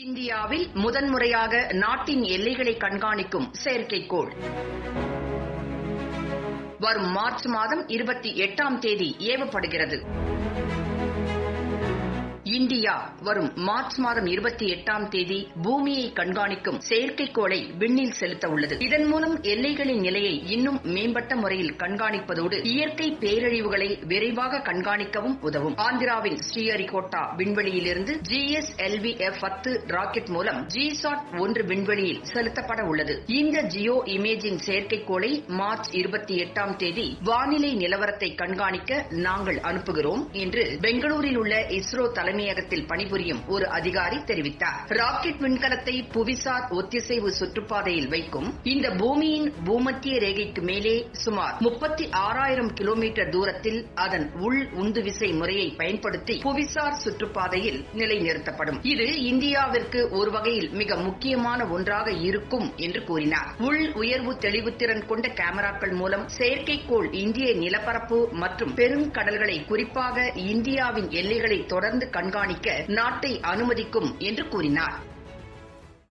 இந்தியாவில் முதன்முறையாக நாட்டின் எல்லைகளை கண்காணிக்கும் செயற்கைக்கோள். வரும் மார்ச் மாதம் இருபத்தி எட்டாம் தேதி ஏவப்படுகிறது. இந்தியா வரும் மார்ச் மாதம் இருபத்தி எட்டாம் தேதி பூமியை கண்காணிக்கும் செயற்கைக்கோளை விண்ணில் செலுத்த உள்ளது. இதன் மூலம் எல்லைகளின் நிலையை இன்னும் மேம்பட்ட முறையில் கண்காணிப்பதோடு இயற்கை பேரழிவுகளை விரைவாக கண்காணிக்கவும் உதவும். ஆந்திராவின் ஸ்ரீஹரிகோட்டா விண்வெளியிலிருந்து ஜி எஸ் எல்வி எஃப் பத்து ராக்கெட் மூலம் ஜிசாட் ஒன்று விண்வெளியில் செலுத்தப்பட உள்ளது. இந்த ஜியோ இமேஜிங் செயற்கைக்கோளை மார்ச் இருபத்தி எட்டாம் தேதி வானிலை நிலவரத்தை கண்காணிக்க நாங்கள் அனுப்புகிறோம் என்று பெங்களூரில் உள்ள இஸ்ரோ தலைமையக தலைமையகத்தில் பணிபுரியும் ஒரு அதிகாரி தெரிவித்தார். ராக்கெட் விண்கலத்தை புவிசார் ஒத்திசைவு சுற்றுப்பாதையில் வைக்கும் இந்த பூமியின் பூமத்திய ரேகைக்கு மேலே சுமார் முப்பத்தி ஆறாயிரம் கிலோமீட்டர் தூரத்தில் அதன் உள் உந்துவிசை முறையை பயன்படுத்தி புவிசார் சுற்றுப்பாதையில் நிலைநிறுத்தப்படும். இது இந்தியாவிற்கு ஒரு வகையில் மிக முக்கியமான ஒன்றாக இருக்கும் என்று கூறினார். உள் உயர்வு தெளிவுத்திறன் கொண்ட கேமராக்கள் மூலம் செயற்கைக்கோள் இந்திய நிலப்பரப்பு மற்றும் பெருங்கடல்களை குறிப்பாக இந்தியாவின் எல்லைகளை தொடர்ந்து கண்காணி கண்காணிக்க நாட்டை அனுமதிக்கும் என்று கூறினார்.